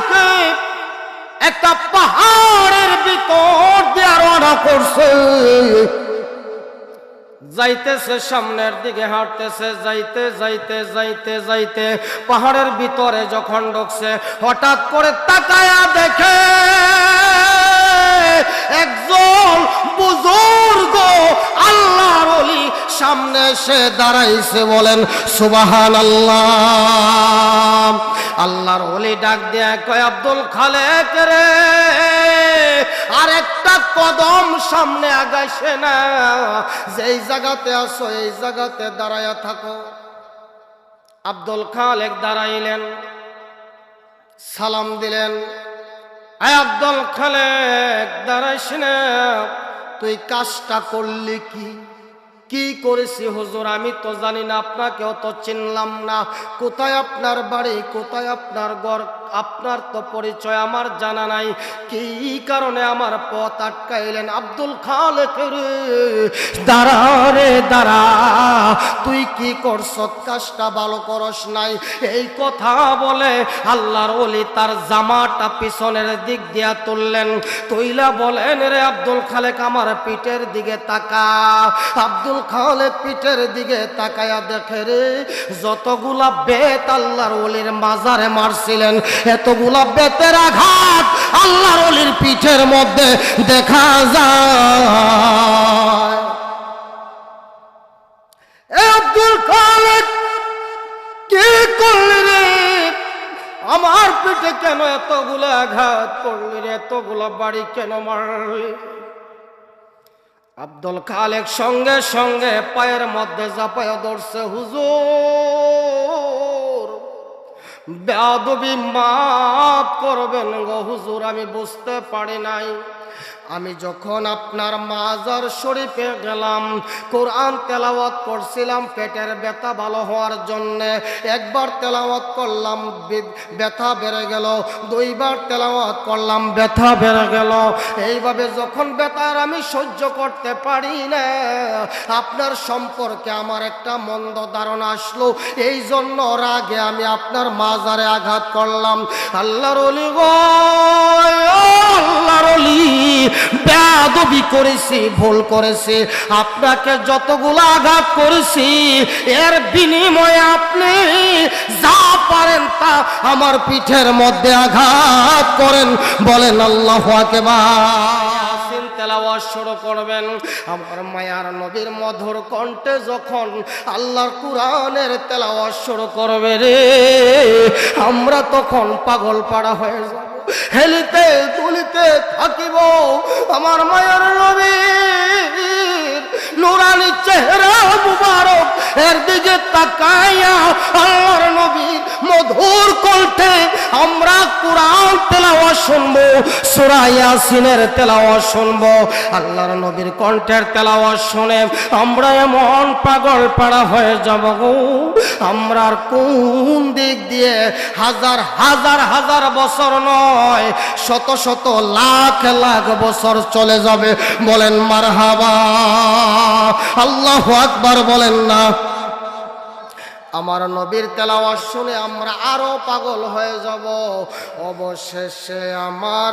লোকে একটা পাহাড়ের ভিতর দিয়ে রওনা করছে। যাইতেছে, সামনের দিকে হাঁটতেছে, যাইতে যাইতে যাইতে যাইতে পাহাড়ের ভিতরে যখন ঢুকছে, হঠাৎ করে তাকায়া দেখে একজন বুজুর্গ আল্লাহর অলি সামনে এসে দাঁড়াইছে, বলেন সুবাহান আল্লাহ আল্লাহর অলি ডাক দেয়া কয়, আব্দুল খালেক রে আর একটা কদম সামনে আগাইছে না। যেই জায়গাতে আসো এই জায়গাতে দাঁড়ায়া থাকো। আব্দুল খালেক দাঁড়াইলেন, সালাম দিলেন, আয় আব্দুল খালেক, দাঁড়াইস না, তুই কাজটা করলি কি? কি করেছি হুজুর? আমি তো জানি না, আপনাকেও তো চিনলাম না। কোথায় আপনার বাড়ি, কোথায় আপনার ঘর? আপনার তো পরিচয় আমার জানা নাই। কি কারণে আমার পথ আটকাইলেন আব্দুল খালেক দাঁড়া রে, দাঁড়া। তুই কি করছ কাজটা ভালো করস নাই। এই কথা বলে আল্লাহর ওলি তার জামাটা পিছনের দিক দিয়া তুললেন। তৈলা বলেন রে আব্দুল খালেক, আমার পিঠের দিকে তাকা। আব্দুল খালেক পিঠের দিকে তাকায়া দেখে রে, যতগুলা বেত আল্লাহর ওলির মাজারে মারছিলেন, এতগুলা বেতের আঘাত আল্লাহর ওলির পিঠের মধ্যে দেখা যায়। কি করলি রে? আমার পিঠে কেন এতগুলো আঘাত করলি রে? এতগুলো বাড়ি কেন মারলি? আব্দুল খালেক সঙ্গে সঙ্গে পায়ের মধ্যে জাপায় ধরছে, হুজুর বেদবি মাফ করবেন গো, হুজুর, আমি বুঝতে পারি নাই। আমি যখন আপনার মাজার শরীফে গেলাম, কোরআন তেলাওয়াত করছিলাম পেটের ব্যথা ভালো হওয়ার জন্য একবার তেলাওয়াত করলাম ব্যথা বেড়ে গেল, দুইবার তেলাওয়াত করলাম, ব্যথা বেড়ে গেল। এইভাবে যখন ব্যথার আমি সহ্য করতে পারি না, আপনার সম্পর্কে আমার একটা মন্দ ধারণা আসলো। এই জন্য রাগে আমি আপনার মাজারে আঘাত করলাম। আল্লাহর অলি আল্লাহর বেয়াদবি করেছি, ভুল করেছি। আপনাকে যতগুলো আঘাত করেছি, এর বিনিময়ে আপনি যা পারেন তা আমার পিঠের মধ্যে আঘাত করেন। বলেন আল্লাহ ইয়াসিন তেলাওয়াত শুরু করবেন। আমার মায়ার নবীর মধুর কণ্ঠে যখন আল্লাহর কোরআনের তেলাওয়াজ শুরু করবে রে, আমরা তখন পাগল পাড়া হয়ে যাব, হেলিতে তুলিতে থাকিব। আমার মায়ার নবীর নুরানি চেহারা মুবারক, এর দিকে তাকাইয়া আল্লাহর নবীর মধুর কণ্ঠে আমরা কোরআন তেলাওয়াত শুনব, সূরা ইয়াসিনের তেলাওয়াত শুনব। আল্লাহর নবীর কণ্ঠের তেলাওয়াত শুনে আমরা এমন পাগল পাড়া হয়ে যাব গো। আমরা কোন দিক দিয়ে হাজার হাজার হাজার বছর নয়, শত শত লাখ লাখ বছর চলে যাবে, বলেন মারহাবা। আল্লাহ আকবার বলেন না। আমার নবীর তেলাওয়াত শুনে আমরা আরও পাগল হয়ে যাব। অবশেষে আমার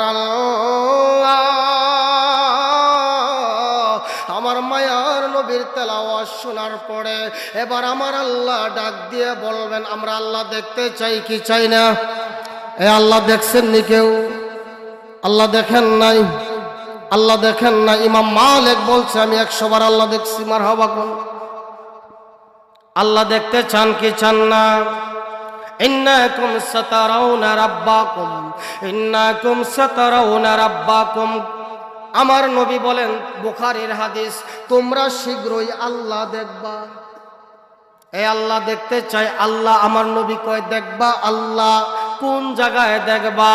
আমার মায়ার নবীর তেলাওয়াত শোনার পরে এবার আমার আল্লাহ ডাক দিয়ে বলবেন, আমরা আল্লাহ দেখতে চাই কি চাই না। এ আল্লাহ দেখছেন নি কেউ? আল্লাহ দেখেন নাই? আল্লাহ দেখেন না, ইমাম মালিক বলছে, আমি একশো বার আল্লাহ দেখছি মার হবা কোন আল্লাহ দেখতে চান কি চান না? আমার নবী বলেন, বুখারীর হাদিস, তোমরা শীঘ্রই আল্লাহ দেখবা। এই আল্লাহ দেখতে চাই আল্লাহ আমার নবী কয়, দেখবা আল্লাহ কোন জায়গায় দেখবা?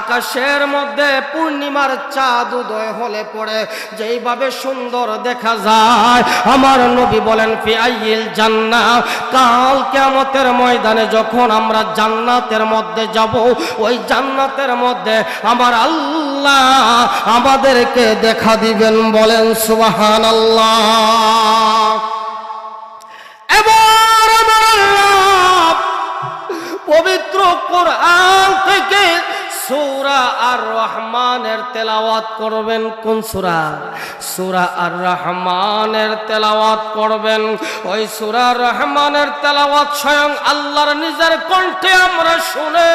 আকাশের মধ্যে পূর্ণিমার চাঁদ উদয় হলে পড়ে। যেইভাবে সুন্দর দেখা যায়, আমার নবী বলেন ফিআইল জান্না কাল কিয়ামতের ময়দানে যখন আমরা জান্নাতের মধ্যে যাব, ওই জান্নাতের মধ্যে আমার আল্লাহ আমাদেরকে দেখা দিবেন, বলেন, সুবহানাল্লাহ। এবার পবিত্র কোরআন থেকে আর রহমানের তেলাওয়াত করবেন। কোন সুরা? সুরা আর রহমানের তেলাওয়াত করবেন। ওই সুরা রহমানের তেলাওয়াত স্বয়ং আল্লাহর নিজের কণ্ঠে আমরা শুনে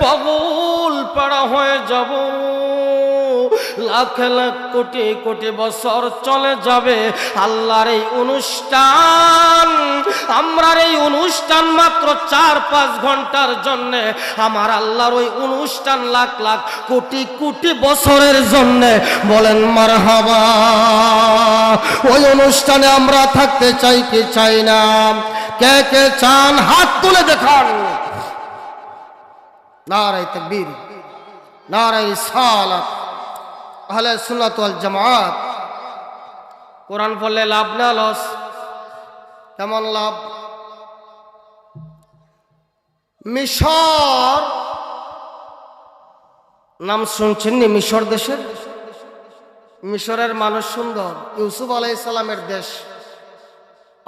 পাগল পাড়া হয়ে যাব। লাখ লাখ কোটি কোটি বছর চলে যাবে আল্লাহর এই অনুষ্ঠান, আমরার এই অনুষ্ঠান মাত্র চার পাঁচ ঘণ্টার জন্য, আমার আল্লাহর ওই অনুষ্ঠান লাখ লাখ কোটি কোটি বছরের জন্য বলেন, মারহাবা, ওই অনুষ্ঠানে আমরা থাকতে চাই কি চাই না? কে কে চান? হাত তুলে দেখান। নারাই তকবীর নারাই সালাত আহলে সুন্নাত ওয়াল জামাত। কোরআন পড়লে লাভ না লস? কেমন লাভ? মিশর, নাম শুনছেন নি মিশর দেশের? মিশরের মানুষ সুন্দর, ইউসুফ আলাইসালামের দেশ।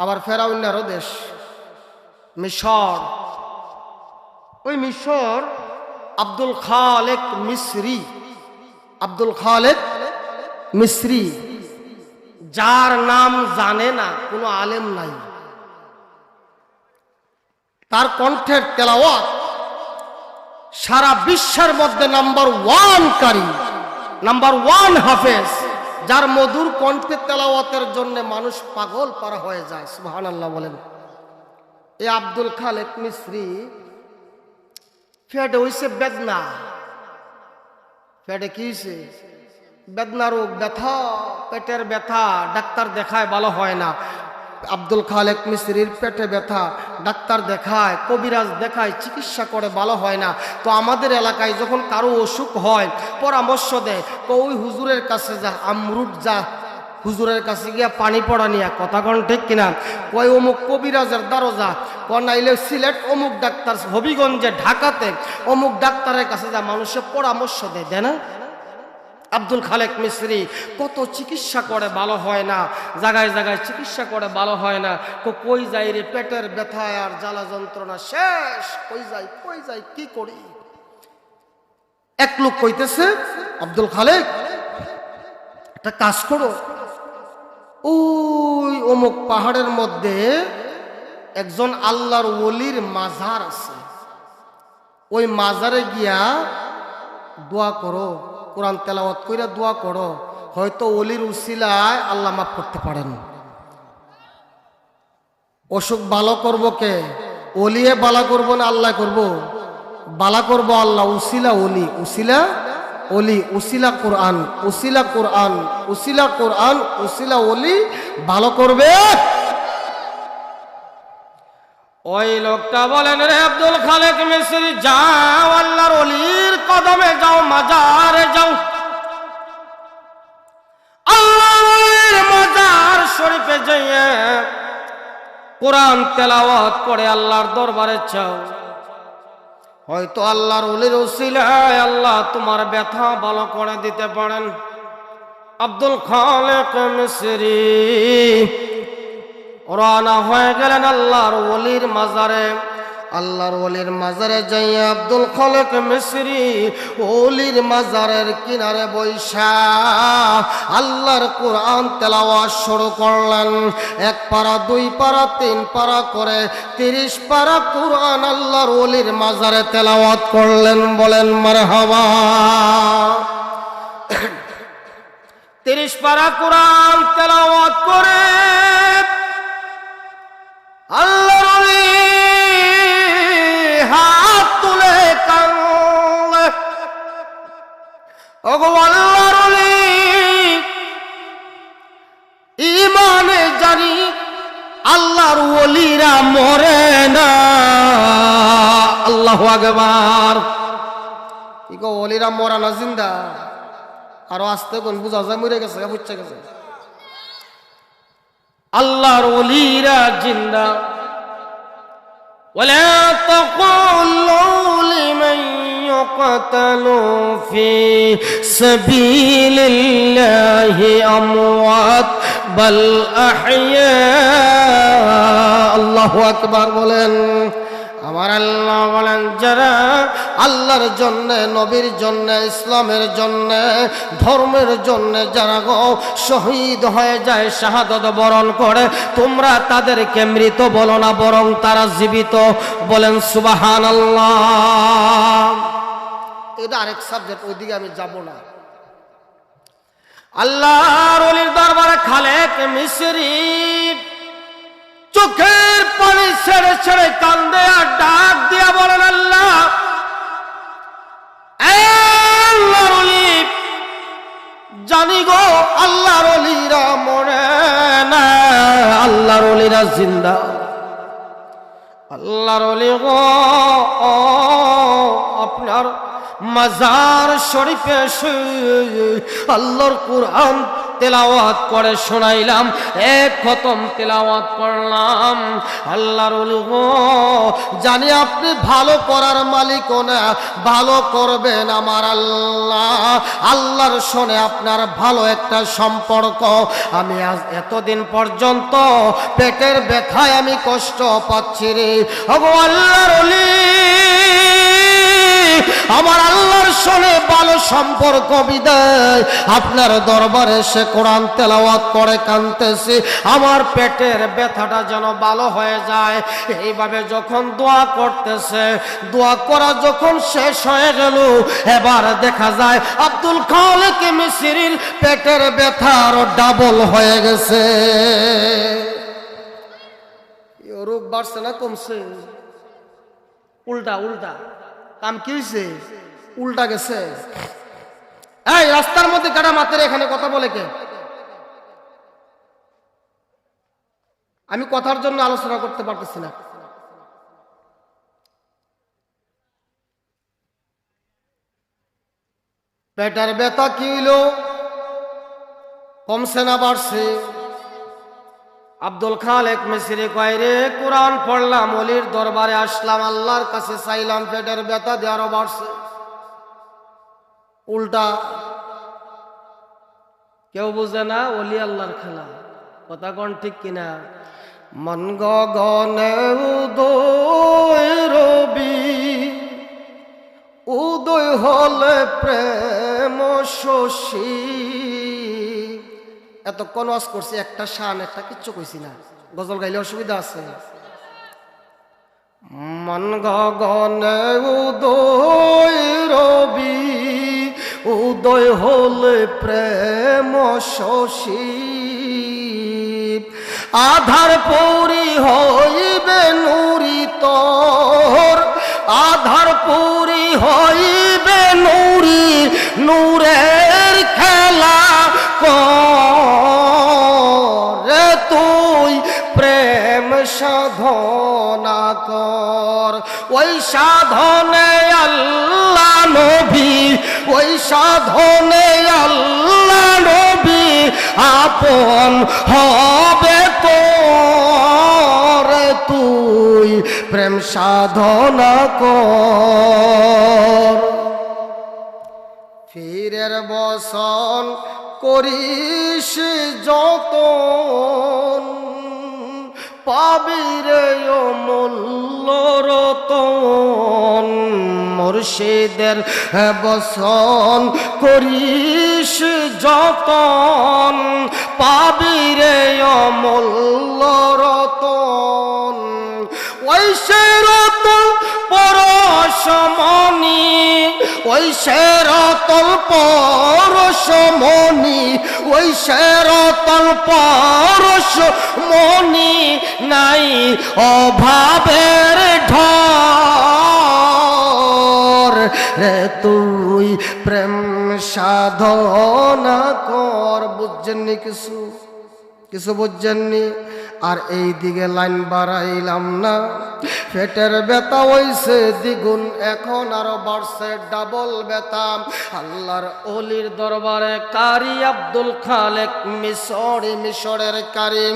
আবার ফেরাউন্নারও দেশ। মিশর, ওই মিশর আব্দুল খালেক মিসরি আব্দুল খালেদ মিসরি। যার নাম জানে না, কোনো আলেম নাই। তার কণ্ঠের তেলাওয়াত সারা বিশ্বের মধ্যে নাম্বার ওয়ান কারি নাম্বার ওয়ান হাফেজ, যার মধুর কণ্ঠে তেলাওয়াতের জন্য মানুষ পাগল পারা হয়ে যায় সুহান আল্লাহ বলেন। এই আব্দুল খালেক মিস্ত্রি ফেটে হইছে বেদনা। পেটে কি বেদনা রোগ, ব্যথা। পেটের ব্যথা, ডাক্তার দেখায় ভালো হয় না। আব্দুল খালেক মিস্ত্রির পেটে ব্যথা, ডাক্তার দেখায়, কবিরাজ দেখায়, চিকিৎসা করে ভালো হয় না। তো আমাদের এলাকায় যখন কারও অসুখ হয়, পরামর্শ দেয় তো ওই হুজুরের কাছে যা আমরুট যা হুজুরের কাছে গিয়া পানি পড়া নিয়ে, কথা কন ঠিক কিনা? কয়, অমুক কবিরাজের দ্বারজা ক নাইলে সিলেট অমুক ডাক্তার হবিগঞ্জে ঢাকাতে, অমুক ডাক্তারের কাছে যা মানুষের পরামর্শ দেয় দেয় না? আব্দুল খালেক মিস্ত্রি, কত চিকিৎসা করে ভালো হয় না, জায়গায় জায়গায় চিকিৎসা করে ভালো হয় না তো কই যাই রে পেটের ব্যথায় আর জ্বালা যন্ত্রণা, শেষ, কই যাই কই যাই কি করি? এক লোক কইতেছে, আব্দুল খালেক, একটা কাজ করো ওই অমুক পাহাড়ের মধ্যে একজন আল্লাহর ওলির মাজার আছে। ওই মাজারে গিয়া দোয়া করো, কোরআন তেলাওয়াত কইরা দোয়া করো, হয়তো অলির উসিলায় আল্লাহ মাফ করতে পারেন। অসুখ ভালো করব কে? অলিয়ে বালা করব না আল্লাহ করব? বালা করব আল্লাহ, উসিলা অলি উসিলা অলি উসিলা কোরআন উসিলা কোরআন উসিলা কোরআন, উসিলা অলি ভালো করবে। ওই লোকটা বলেন, রে আব্দুল খালেক মিস্ত্রি যাও আল্লাহর অলির কদমে যাও, মাজারে যাও। আল্লাহর মাজার শরীফে যাইয়ে কোরআন তেলাওয়াত করে আল্লাহর দরবারে চাও হয়তো আল্লাহর অলির ওসিলায় আল্লাহ তোমার ব্যথা ভালো করে দিতে পারেন। আব্দুল খালেক মিসরি রানা হয়ে গেলেন আল্লাহর উলির মাজারে। আল্লাহর ওলির মাজারে যাইয়া আব্দুল খালেক মিসরি ওলির মাজারের কিনারে বৈশা আল্লাহর কোরআন তেলাওয়াত শুরু করলেন। এক পারা, দুই পারা, তিন পারা করে তিরিশ পারা কোরআন আল্লাহর ওলির মাজারে তেলাওয়াত করলেন বলেন, মারহাবা। তিরিশ পারা কোরআন তেলাওয়াত করে আল্লাহর হাত ইমানে জানি আল্লাহর ওলিরা মরে না আল্লাহ আকবার কি গো ওলিরা মরা না জিন্দা আরো আসতে কোন বুঝা যায় মরে গেছে বুঝছে গেছে আল্লাহর ওলিরা জিন্দা ولا تقولوا لمن يقتل في سبيل الله أموات بل أحياء الله أكبر বলেন আমার আল্লাহ বলেন যারা আল্লাহর জন্য নবীর জন্য ইসলামের জন্য ধর্মের জন্য যারা গো শহীদ হয়ে যায় শাহাদত বরণ করে তোমরা তাদেরকে মৃত বলো না বরং তারা জীবিত বলেন সুবাহান আল্লাহ এটা আরেক সাবজেক্ট ওইদিকে আমি যাব না। আল্লাহর অলির দরবারে খালেক মিশরি চোখের পানি ছেড়ে ছেড়ে কান্দে আর ডাক দিয়া বলেন আল্লাহ জানি গো আল্লাহর অলিরা মরে না, আল্লাহর অলিরা জিন্দা। আল্লাহর অলি গো আপনার মাজার শরীফে আল্লাহর কুরআন তেলাওয়াত করে শোনাইলাম। এক খতম তেলাওয়াত করলাম। আল্লাহর জানি আপনি ভালো করার মালিক না, ভালো করবেন আমার আল্লাহ। আল্লাহর শোনে আপনার ভালো একটা সম্পর্ক। আমি আজ এতদিন পর্যন্ত পেটের ব্যথায় আমি কষ্ট পাচ্ছি রে। ওগো আল্লাহর আমার আল্লাহর শোনে ভালো সম্পর্ক বিদায়। আপনার দরবারে সে কোরআন তেলাওয়াত করে, কানতেছি। আমার পেটের ব্যথাটা যেন ভালো হয়ে যায়। এইভাবে যখন দোয়া করতেছে, দোয়া করা যখন শেষ হয়ে গেল, এবার দেখা যায় আব্দুল খালেক মিসিরির পেটের ব্যথা আরও ডাবল হয়ে গেছে। রোগ বাড়ছে না কমছে? উল্টা উল্টা। কাম কি হয়েছে উল্টা গেছে। এই, রাস্তার মধ্যে কাটা মাতের এখানে কথা বলে কে? আমি কথার জন্য আলোচনা করতে পারতেছি না। পেটার ব্যথা কি হইল? কমছে না, বাড়ছে। আব্দুল খালেক মিসরি কয়রে কোরআন পড়লাম, অলির দরবারে আসলাম, আল্লাহর কাছে চাইলাম, পেটের ব্যথা আরও বাড়ছে। উল্টা, কেউ বুঝে না, অলি আল্লাহর খেলা। কথা কোন ঠিক কিনা? মন গগনে উদয় রবি, উদয় হলে প্রেম শশী এতক্ষণ ওয়াজ করছি, একটা শান, একটা কিচ্ছু কইছি না। গজল গাইলে অসুবিধা আছে। মন গগনে উদয় রবি, উদয় হলে প্রেম শশী আধার পরি হইবে নুরি তোর, আধার পরি হইবে নুরি, নূরের কর। ওই সাধনে আল্লাহ নবী, ওই সাধনে আল্লাহ নবী আপন হবে তোর। তুই প্রেম সাধনা কর। ফিরের বসন করিস যতন। পাবিরে মূল্য রতন মুর্শিদের বসন করিস যতন। পাবিরে মূল্য রতন ওই সে পরশমণি ওই সে রতন পরশমণি ওই সে রতন পরশমণি নাই অভাবের ঢর রে তুই প্রেম সাধনা কর, বুঝছেননি কিছু? কিছু বুঝছেননি? আর এই দিকে লাইন বাড়াইলাম না। পেটের ব্যথা হইছে, দ্বিগুণ। এখন আরও বাড়ছে ডাবল ব্যথা। আল্লাহর অলির দরবারে কারি আব্দুল খালেক, মিশরি মিশরের কারি।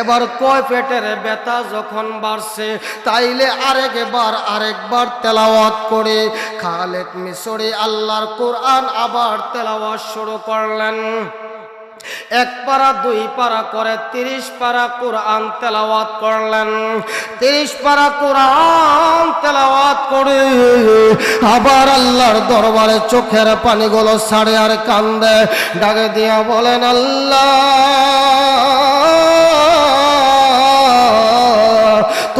এবার কয় পেটের ব্যথা যখন বাড়ছে, তাইলে আরেকবার আরেকবার তেলাওয়াত করে। খালেক মিশরি আল্লাহর কোরআন আবার তেলাওয়াত শুরু করলেন। এক পারা, দুই পারা করে তিরিশ পারা কোরআন তেলাওয়াত করলেন। তিরিশ পারা কোরআন তেলাওয়াত করে আবার আল্লাহর দরবারে চোখের পানিগুলো ছাড়ে আর কান্দে। ডাকে দিয়া বলেন, আল্লাহ!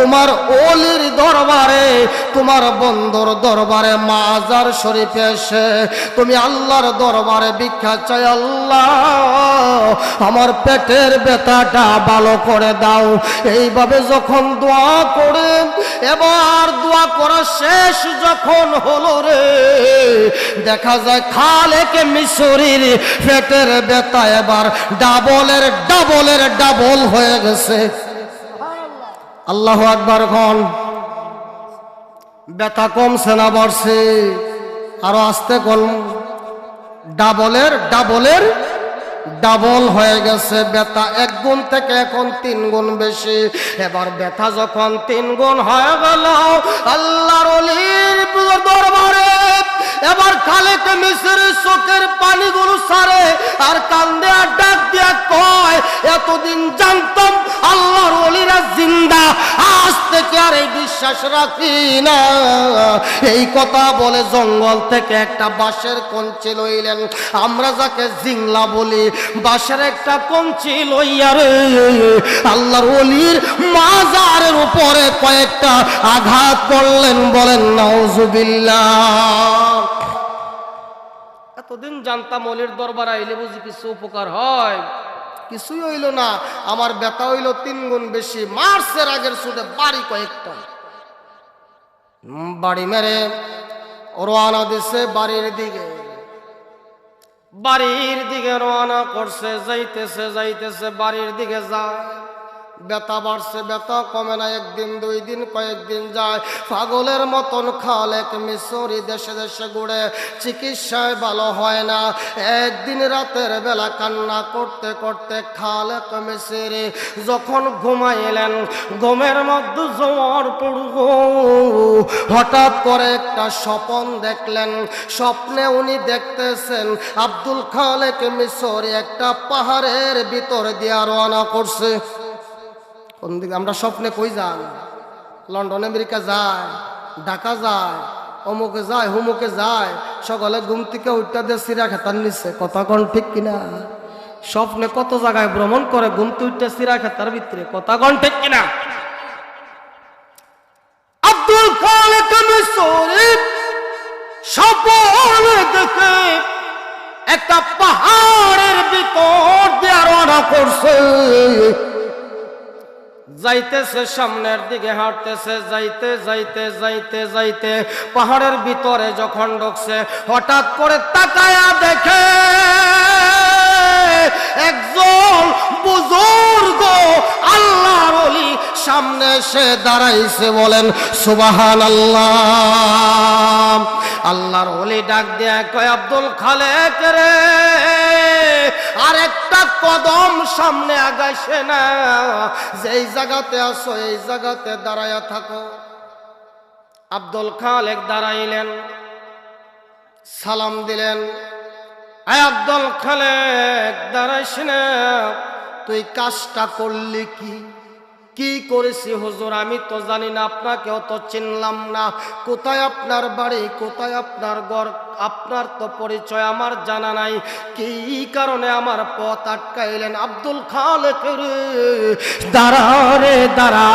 তোমার ওলির দরবারে, তোমার বন্ধুর দরবারে মাজার শরীফে এসে তুমি আল্লাহর দরবারে ভিক্ষা চাই, আল্লাহ, আমার পেটের ব্যথাটা ভালো করে দাও। এইভাবে যখন দোয়া করে এবার দোয়া করা শেষ যখন হলো রে, দেখা যায় খালেকে মিশরির পেটের ব্যথা এবার ডাবলের ডাবলের ডাবল হয়ে গেছে। আল্লাহ আকবার খন ব্যথা কমছে না বাড়ছে, আরও আসতে কম। ডাবলের ডাবলের, ডাবল হয়ে গেছে ব্যথা, এক গুণ থেকে এখন তিন গুণ বেশি। এবার ব্যথা যখন তিন গুণ হয়ে গেল, আল্লাহর দরবারে, এবার খালেকে মিশরের চোখের পানিগুলো সারে, আর কান্দে আর ডাক দিয়া কয়, এতদিন জানতাম থেকে আর এই বিশ্বাস রাখি না। এই কথা বলে জঙ্গল থেকে একটা বাঁশের কঞ্চি লইলেন। আমরা যাকে জিংলা বলি, বাঁশের একটা কঞ্চি লইয়া রে। আল্লাহর অলির মাজারের উপরে কয়েকটা আঘাত করলেন, বলেন, নাউজুবিল্লাহ। এতদিন জানতাম অলির দরবার আইলে বুঝি কিছু উপকার হয়। কিছুই হইল না। আমার ব্যথা হইল তিন গুণ বেশি। মার্চের আগের সুদে বাড়ি কয়েকটা। বাড়ি মেরে রোয়ানা দিছে বাড়ির দিকে। বাড়ির দিকে রওনা করছে, যাইতেছে যাইতেছে, বাড়ির দিকে যায়। ব্যথা বাড়ছে, ব্যথা কমে না, একদিন, দুই দিন কয়েকদিন যায়। পাগলের মতন খালেক মিশরি দেশে দেশে ঘুরে, চিকিৎসায় ভালো হয় না। একদিন রাতের বেলা কান্না করতে করতে খালেক মিশরি যখন ঘুমাইলেন, ঘুমের মধ্যে জ্বর পড়ব হঠাৎ করে একটা স্বপন দেখলেন। স্বপ্নে উনি দেখতেছেন আব্দুল খালেক মিশরি একটা পাহাড়ের ভিতর দিয়ে রওনা করছে। কোন দিকে আমরা স্বপ্নে কই যান লন্ডন, আমেরিকা যায় ঢাকা যায় অমুকে যায় হুমুকে যায় সকালে ঘুম থেকে উঠটা দিয়ে সিরা খেতার নিচ্ছে কথা কন ঠিক কিনা? স্বপ্নে কত জায়গায় ভ্রমণ করে ঘুম উঠতে সিরা খেতার ভিতরে? কথা কন ঠিক কিনা? আব্দুল খালেক দেখে একটা পাহাড়ের ভিতর দিয়ে রওনা করছে। যাইতেছে, সামনের দিকে হাঁটতেছে, যাইতে যাইতে যাইতে যাইতে পাহাড়ের ভিতরে যখন ঢুকছে, হঠাৎ করে তাকায়া দেখে একজন বুজুর্গ, আল্লাহর অলি সামনে এসে দাঁড়াইছে বলেন সুবাহান আল্লাহ আল্লাহর অলি ডাক দেয়া কয়, আব্দুল খালেক রে আর একটা কদম সামনে আগাইছে না। যেই জায়গাতে আসো এই জায়গাতে দাঁড়ায়া থাকো। আব্দুল খালেক দাঁড়াইলেন, সালাম দিলেন আয় আব্দুল খালেক দাঁড়াইস না। তুই কাজটা করলি কি? কি করেছি হুজুর? আমি তো জানি না, আপনাকেও তো চিনলাম না। কোথায় আপনার বাড়ি? কোথায় আপনার ঘর? আপনার তো পরিচয় আমার জানা নাই। কি কারণে আমার পথ আটকাইলেন? আব্দুল খালেক রে দাঁড়া রে, দাঁড়া।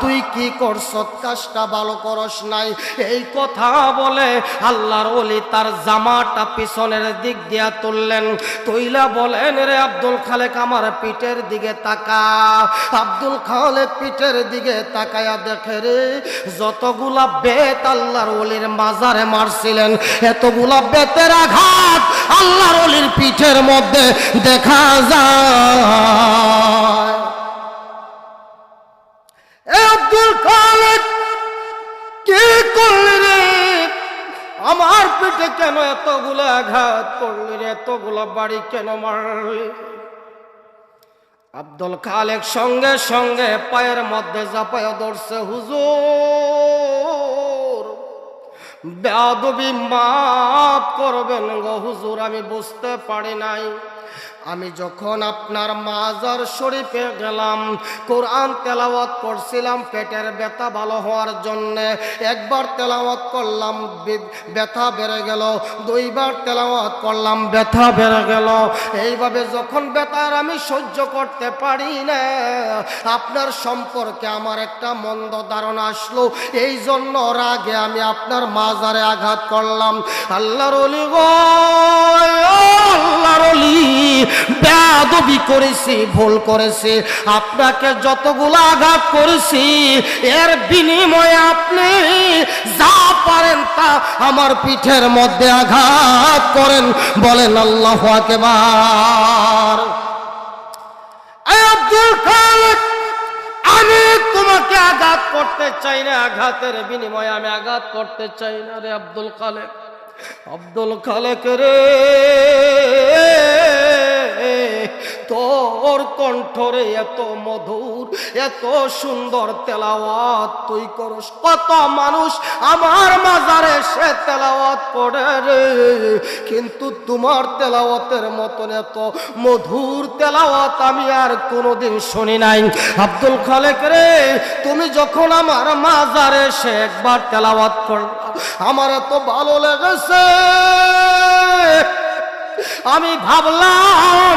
তুই কি করছ কাজটা ভালো করস নাই। এই কথা বলে আল্লাহর ওলি তার জামাটা পিছনের দিক দিয়া তুললেন। তৈলা বলেন, রে আব্দুল খালেক, আমার পিঠের দিকে তাকা। আব্দুল খালেক পিঠের দিকে তাকায়া দেখে রে, যতগুলা বেত আল্লাহর ওলির মাজারে মারছিলেন, এতগুলা বেতের আঘাত আল্লাহর ওলির পিঠের মধ্যে দেখা যায়। খালেক, কি করলি রে? আমার পিঠে কেন এতগুলো আঘাত করলি রে? এতগুলো বাড়ি কেন মারলি? আব্দুল খালেক সঙ্গে সঙ্গে পায়ের মধ্যে জাপায়া ধরছে, হুজুর বেদবি মাফ করবেন গো, হুজুর, আমি বুঝতে পারি নাই। আমি যখন আপনার মাজার শরীফে গেলাম, কোরআন তেলাওয়াত করছিলাম, পেটের ব্যথা ভালো হওয়ার জন্য, একবার তেলাওয়াত করলাম ব্যথা বেড়ে গেল, দুইবার তেলাওয়াত করলাম, ব্যথা বেড়ে গেল। এইভাবে যখন ব্যথার আমি সহ্য করতে পারি না, আপনার সম্পর্কে আমার একটা মন্দ ধারণা আসলো। এই জন্য রাগে আমি আপনার মাজারে আঘাত করলাম। আল্লাহর অলি গো আল্লাহর অলি বেয়াদবি করেছি, ভুল করেছি, আপনাকে যতগুলো আঘাত করেছি, এর বিনিময়ে আপনি যা পারেন তা আমার পিঠের মধ্যে আঘাত করেন। বলেন আল্লাহ আকবার। আমি তোমাকে আঘাত করতে চাই না, আঘাতের বিনিময়ে আমি আঘাত করতে চাই না রে আব্দুল খালেক। আব্দুল খালেক রে। তোর কণ্ঠরে এত মধুর, এত সুন্দর তেলাওয়াত তুই করস। কত মানুষ আমার মাজারে সে তেলাওয়াত পড়ে রে। কিন্তু তোমার তেলাওয়াতের মতন এত মধুর তেলাওয়াত আমি আর কোনোদিন শুনি নাই। আব্দুল খালেক রে, তুমি যখন আমার মাজারে সে একবার তেলাওয়াত করলা, আমার এত ভালো লেগেছে। আমি ভাবলাম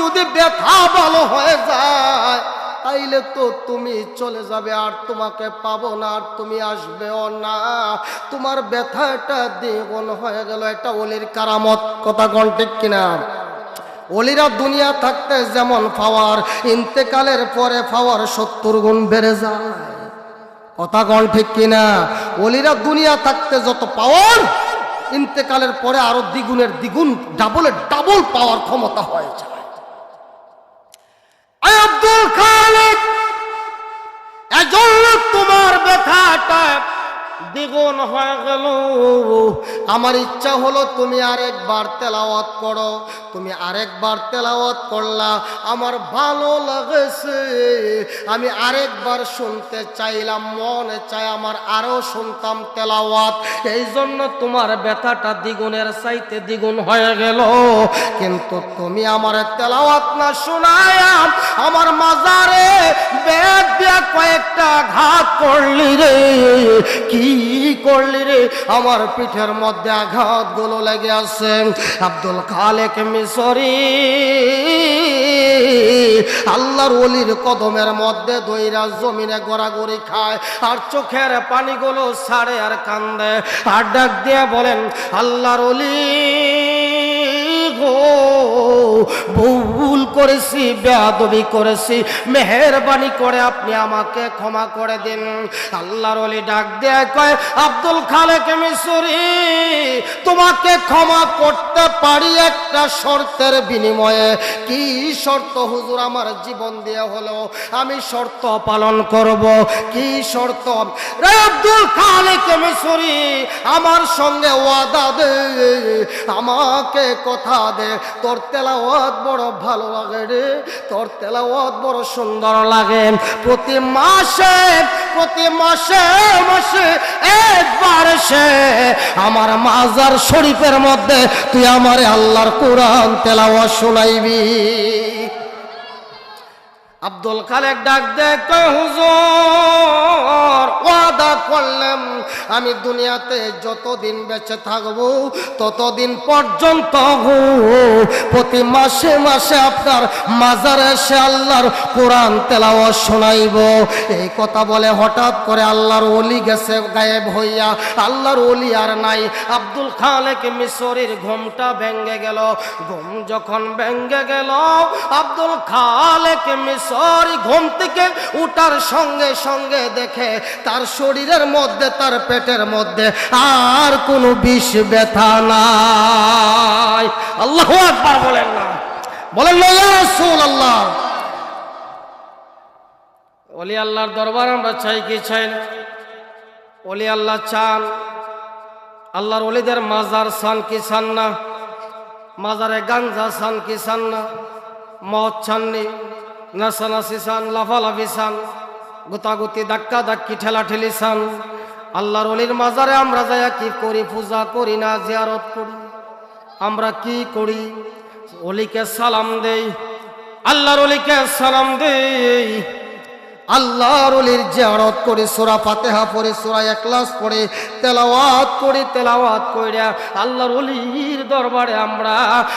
যদি ব্যথা ভালো হয়ে যায়, তাইলে তো তুমি চলে যাবে, আর তোমাকে পাবো না, আর তুমি আসবেও না। তোমার ব্যথাটা দ্বিগুণ হয়ে গেল। এটা অলির কারামত। কথা ঠিক কিনা? অলিরা দুনিয়া থাকতে যেমন পাওয়ার, ইন্তেকালের পরে পাওয়ার সত্তর গুণ বেড়ে যায়। কথা কন ঠিক কিনা? অলিরা দুনিয়া থাকতে যত পাওয়ার, ইন্তেকালের পরে আরও দ্বিগুণের দ্বিগুণ ডাবলের ডাবল পাওয়ার ক্ষমতা হয়ে যায়। আব্দুল খালেক এজন্য তোমার ব্যথাটা দ্বিগুণ হয়ে গেল। আমার ইচ্ছা হলো তুমি আরেকবার তেলাওয়াত করো। তুমি আরেকবার তেলাওয়াত করলা, আমার ভালো লাগেছে। আমি আরেকবার শুনতে চাইলাম, মনে চাই আমার আরও শুনতাম তেলাওয়াত। এই জন্য তোমার ব্যথাটা দ্বিগুণের চাইতে দ্বিগুণ হয়ে গেল। কিন্তু তুমি আমার তেলাওয়াত না শোনায়া আমার মাজারে ব্যাগ দিয়া কয়েকটা ঘাত করলি রে। কি করলি রে? আমার পিঠের মধ্যে আঘাতগুলো লেগে আছে। আব্দুল খালেক মিশরি আল্লাহর অলির কদমের মধ্যে দইরা জমিনে গড়াগড়ি খায় আর চোখের পানিগুলো ছাড়ে আর কান্দে। আর ডাক দিয়ে বলেন, আল্লাহর অলি ভুল করেছি, বেয়াদবি করেছি, মেহরবানি করে আপনি আমাকে ক্ষমা করে দিন। আল্লাহর অলি ডাক দেয়, কয়, আব্দুল খালেক মিশরি তোমাকে ক্ষমা করতে পারি একটা শর্তের বিনিময়ে। কি শর্ত হুজুর? আমার জীবন দিয়ে হলো, আমি শর্ত পালন করব। কি শর্ত? রে আব্দুল খালেক মিশরি আমার সঙ্গে ওয়াদা দে, আমাকে কথা দে, তোর তেলাওয়াত বড় ভালো লাগে রে। তোর তেলাওয়াত বড় সুন্দর লাগে। প্রতি মাসে প্রতি মাসে মাসে একবার সে আমার মাজার শরীফের মধ্যে তুই আমার আল্লাহর কোরআন তেলাওয়াত শোনাইবি। আব্দুল খালেক ডাক দেখ হুজুর করলাম, আমি দুনিয়াতে যতদিন বেঁচে থাকব, ততদিন পর্যন্ত প্রতি মাসে মাসে আপনার মাজারে এসে আল্লাহর কোরআন তেলাওয়াত শোনাইব। এই কথা বলে হঠাৎ করে আল্লাহর অলি গেছে গায়েব হইয়া। আল্লাহর অলি আর নাই। আব্দুল খালেক মিশরির ঘুমটা ভেঙ্গে গেল। ঘুম যখন ভেঙ্গে গেল, আব্দুল খালেক মিশরি ঘুম থেকে উঠার সঙ্গে সঙ্গে দেখে তার শরীরের মধ্যে, তার পেটের মধ্যে আর কোনো বিষ ব্যথা নাই। আল্লাহ একবার বলেন না। বলেন না, ইয়া রাসূলুল্লাহ। ওলি আল্লাহর দরবার আমরা চাই কি চাই ওলি আল্লাহ চান। আল্লাহর অলিদের মাজার সান কি চান না? মাজারে গাঞ্জা চান কি চান না? মদ চাননি? নাচানাচি চান? লাফালাফি চান? গুতাগুতি, ধাক্কা ধাক্কি ঠেলা ঠেলি চান আল্লাহর অলির মাজারে আমরা যাইয়া কি করি, পূজা করি না, জিয়ারত করি। আমরা কি করি? অলিকে সালাম দেই, আল্লাহর অলিকে সালাম দেই। আল্লাহর অলির জিয়ারত করে, সোরা ফাতেহা পড়ে, সোরা ইখলাস পড়ে, তেলাওয়াত করে, তেলাওয়াত কইরা আল্লাহর অলির দরবারে আমরা,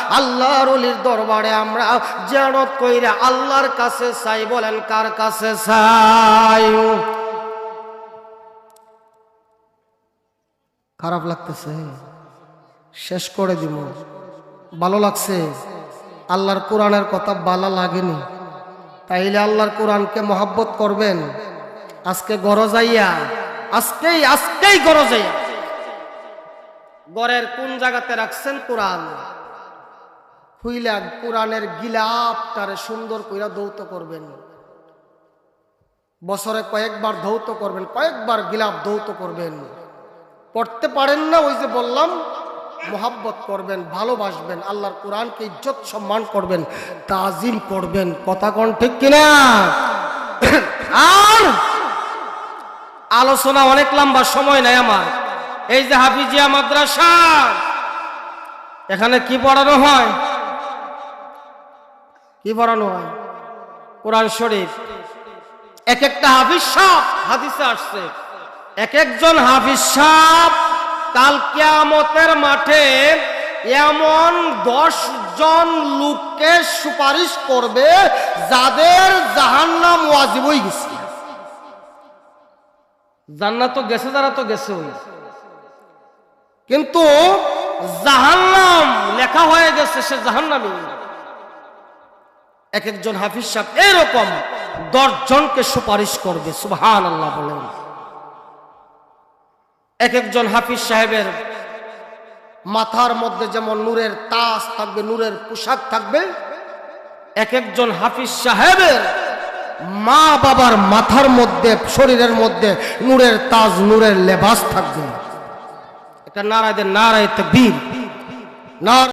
আল্লাহর অলির দরবারে আমরা জিয়ারত কইরা আল্লাহর কাছে চাই বলেন, কার কাছে চাই? খারাপ লাগতেছে। শেষ করে দিব ভালো লাগছে। আল্লাহর কোরআনের কথা ভালো লাগেনি। তাইলে আল্লাহর কোরআনকে মহাব্বত করবেন। আজকে গড় যাইয়া, আজকেই আজকেই গড় যাইয়া। গড়ের কোন জায়গাতে রাখছেন কোরআন? খুইলা কোরআনের গিলাপটারে সুন্দর কইরা দৌত করবেন। বছরে কয়েকবার ধৌত করবেন, কয়েকবার গিলাপ ধৌত করবেন। পড়তে পারেন না ওই যে বললাম মোহাব্বত করবেন, ভালোবাসবেন, আল্লাহর কোরআনকে ইজ্জত সম্মান করবেন, তাজিম করবেন, কথা কোন ঠিক কিনা? আর আলোচনা অনেক লম্বা, সময় নাই আমার। এই যে হাফিজিয়া মাদ্রাসা, এখানে কি পড়ানো হয়? কি পড়ানো হয়? কোরআন শরীফ। এক একটা হাফিজ সাহ হাদিসে আসছে। এক একজন হাফিজ সাহ কাল কিয়ামতের মাঠে এমন দশ জন লোককে সুপারিশ করবে যাদের জাহান্নাম ওয়াজিব হয়ে গেছে। জান্নাত তো গেছে, যারা তো গেছে কিন্তু জাহান্নাম লেখা হয়ে গেছে সে জাহান্নামী। এক একজন হাফিজ সাহেব এরকম দশ জনকে সুপারিশ করবে সুবহান আল্লাহ বলেন। এক একজন হাফিজ সাহেবের মাথার মধ্যে যেমন নূরের তাস থাকবে, নূরের পোশাক থাকবে, এক একজন হাফিজ সাহেবের মা বাবার মাথার মধ্যে, শরীরের মধ্যে নূরের তাজ, নূরের লেবাস থাকবে। এটা নারায় নারায় বীর নারায়